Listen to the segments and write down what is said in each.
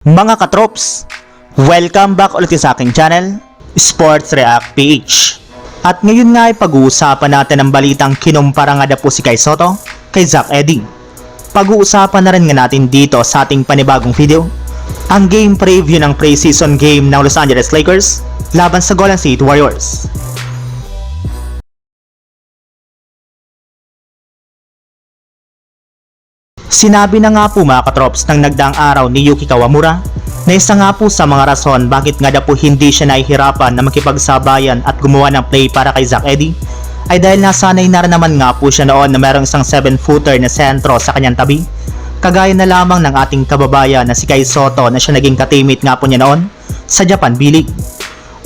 Mga katrops, welcome back ulit sa aking channel, Sports React PH. At ngayon nga ay pag-uusapan natin ang balitang kinumpara nga po si Kai Soto kay Zach Eddy. Pag-uusapan na rin nga natin dito sa ating panibagong video, ang game preview ng preseason game ng Los Angeles Lakers laban sa Golden State Warriors. Sinabi na nga po mga katrops ng nagdaang araw ni Yuki Kawamura na isa nga po sa mga rason bakit nga daw po hindi siya nahihirapan na makipagsabayan at gumawa ng play para kay Zach Eddy ay dahil nasanay na naman nga po siya noon na merong isang 7-footer na sentro sa kanyang tabi kagaya na lamang ng ating kababayan na si Kai Soto na siya naging katimate nga po niya noon sa Japan B-League.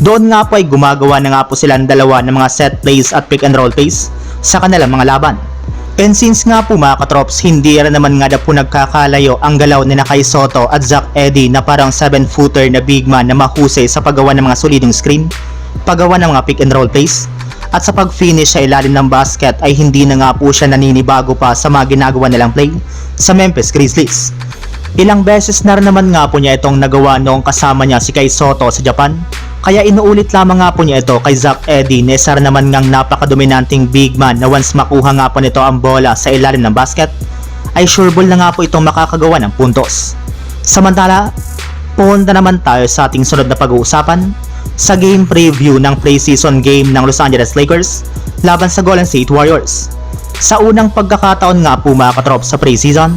Doon nga po ay gumagawa na nga po silang dalawa ng mga set plays at pick and roll plays sa kanilang mga laban. And since nga po mga katrops, hindi rin naman nga na po nagkakalayo ang galaw ni Nakay Soto at Zach Eddy na parang 7-footer na big man na mahusay sa paggawa ng mga solidong screen, paggawa ng mga pick and roll plays, at sa pag-finish sa ilalim ng basket ay hindi na nga po siya naninibago pa sa mga ginagawa nilang play sa Memphis Grizzlies. Ilang beses na rin naman nga po niya itong nagawa noong kasama niya si Kai Soto sa Japan. Kaya inuulit lamang nga po niya ito kay Zach Eddy rin naman ngang napakadominanting big man na once makuha nga po nito ang bola sa ilalim ng basket, ay sure ball na nga po itong makakagawa ng puntos. Samantala, punta naman tayo sa ating sunod na pag-uusapan sa game preview ng preseason game ng Los Angeles Lakers laban sa Golden State Warriors. Sa unang pagkakataon nga po mga katrop sa preseason,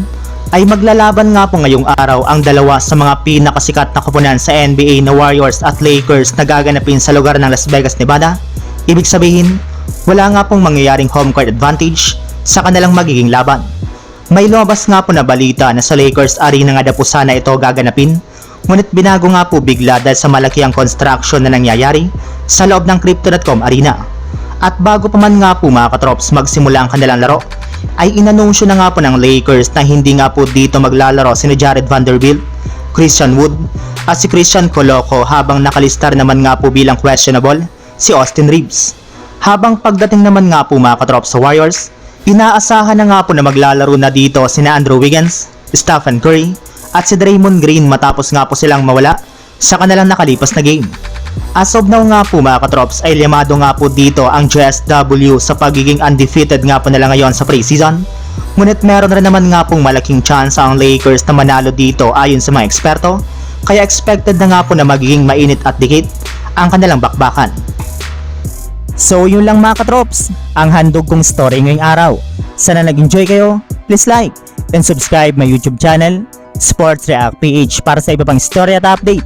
ay maglalaban nga po ngayong araw ang dalawa sa mga pinakasikat na koponan sa NBA na Warriors at Lakers na gaganapin sa lugar ng Las Vegas, Nevada. Ibig sabihin, wala nga pong mangyayaring home court advantage sa kanilang magiging laban. May lumabas nga po na balita na sa Lakers arena nga na po sana ito gaganapin, ngunit binago nga po bigla dahil sa malaki ang construction na nangyayari sa loob ng Crypto.com arena. At bago pa man nga po mga katrops magsimula ang kanilang laro, ay inanunsyo na nga po ng Lakers na hindi nga po dito maglalaro si Jared Vanderbilt, Christian Wood, at si Christian Coloco habang nakalistar naman nga po bilang questionable si Austin Reeves. Habang pagdating naman nga po mga katrops sa Warriors, inaasahan na nga po na maglalaro na dito si Andrew Wiggins, Stephen Curry, at si Draymond Green matapos nga po silang mawala sa kanilang nakalipas na game. As of now nga po mga katrops ay limado nga po dito ang JSW sa pagiging undefeated nga po nila ngayon sa preseason. Ngunit meron rin naman nga pong malaking chance ang Lakers na manalo dito ayon sa mga eksperto, kaya expected na nga po na magiging mainit at dikit ang kanilang bakbakan. So yun lang mga katrops, ang handog kong story ngayong araw. Sana nag-enjoy kayo, please like and subscribe my YouTube channel, Sports React PH para sa iba pang story at update